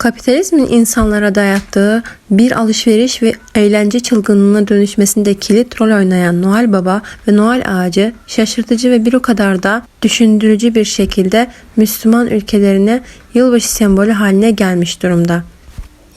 Kapitalizmin insanlara dayattığı bir alışveriş ve eğlence çılgınlığına dönüşmesinde kilit rol oynayan Noel Baba ve Noel Ağacı şaşırtıcı ve bir o kadar da düşündürücü bir şekilde Müslüman ülkelerine yılbaşı sembolü haline gelmiş durumda.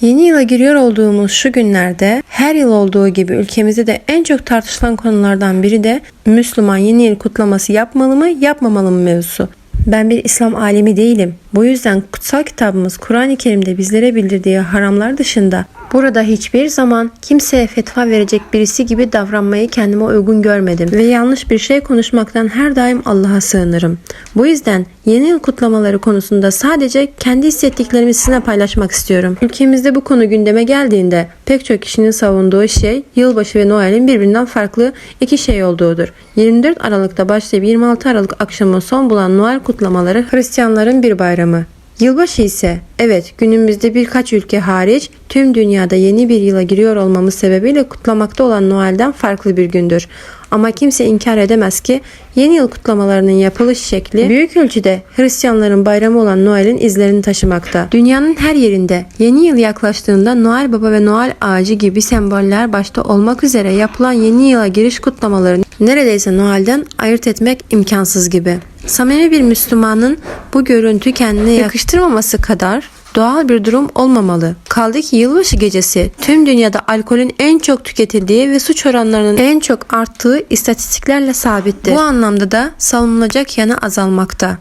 Yeni yıla giriyor olduğumuz şu günlerde her yıl olduğu gibi ülkemizde de en çok tartışılan konulardan biri de Müslüman yeni yıl kutlaması yapmalı mı yapmamalı mı mevzusu. Ben bir İslam alemi değilim. Bu yüzden kutsal kitabımız Kur'an-ı Kerim'de bizlere bildirdiği haramlar dışında burada hiçbir zaman kimseye fetva verecek birisi gibi davranmayı kendime uygun görmedim ve yanlış bir şey konuşmaktan her daim Allah'a sığınırım. Bu yüzden yeni yıl kutlamaları konusunda sadece kendi hissettiklerimi sizinle paylaşmak istiyorum. Ülkemizde bu konu gündeme geldiğinde pek çok kişinin savunduğu şey yılbaşı ve Noel'in birbirinden farklı iki şey olduğudur. 24 Aralık'ta başlayıp 26 Aralık akşamı son bulan Noel kutlamaları Hristiyanların bir bayramı. Yılbaşı ise evet günümüzde birkaç ülke hariç tüm dünyada yeni bir yıla giriyor olmamız sebebiyle kutlamakta olan Noel'den farklı bir gündür. Ama kimse inkar edemez ki yeni yıl kutlamalarının yapılış şekli büyük ölçüde Hristiyanların bayramı olan Noel'in izlerini taşımakta. Dünyanın her yerinde yeni yıl yaklaştığında Noel Baba ve Noel ağacı gibi semboller başta olmak üzere yapılan yeni yıla giriş kutlamalarını neredeyse Noel'den ayırt etmek imkansız gibi. Samimi bir Müslümanın bu görüntü kendine yakıştırmaması kadar doğal bir durum olmamalı. Kaldı ki yılbaşı gecesi tüm dünyada alkolün en çok tüketildiği ve suç oranlarının en çok arttığı istatistiklerle sabittir. Bu anlamda da savunulacak yanı azalmakta.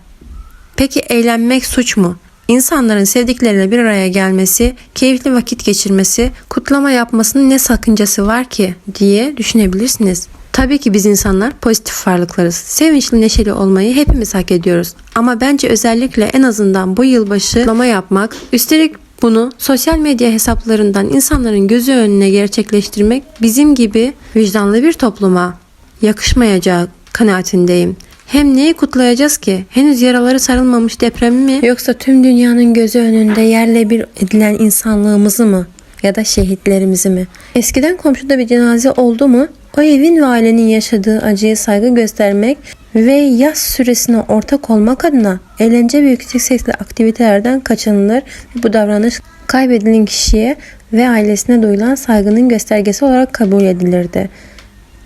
Peki eğlenmek suç mu? İnsanların sevdikleriyle bir araya gelmesi, keyifli vakit geçirmesi, kutlama yapmasının ne sakıncası var ki diye düşünebilirsiniz. Tabii ki biz insanlar pozitif varlıklarız. Sevinçli, neşeli olmayı hepimiz hak ediyoruz. Ama bence özellikle en azından bu yılbaşı kutlama yapmak, üstelik bunu sosyal medya hesaplarından insanların gözü önüne gerçekleştirmek bizim gibi vicdanlı bir topluma yakışmayacağı kanaatindeyim. Hem neyi kutlayacağız ki? Henüz yaraları sarılmamış depremi mi? Yoksa tüm dünyanın gözü önünde yerle bir edilen insanlığımızı mı? Ya da şehitlerimizi mi? Eskiden komşuda bir cenaze oldu mu? O evin ve ailenin yaşadığı acıya saygı göstermek ve yaz süresine ortak olmak adına eğlence ve yüksek sesli aktivitelerden kaçınılır bu davranış kaybedilen kişiye ve ailesine duyulan saygının göstergesi olarak kabul edilirdi.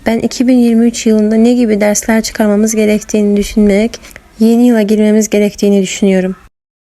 Ben 2023 yılında ne gibi dersler çıkarmamız gerektiğini düşünmek, yeni yıla girmemiz gerektiğini düşünüyorum.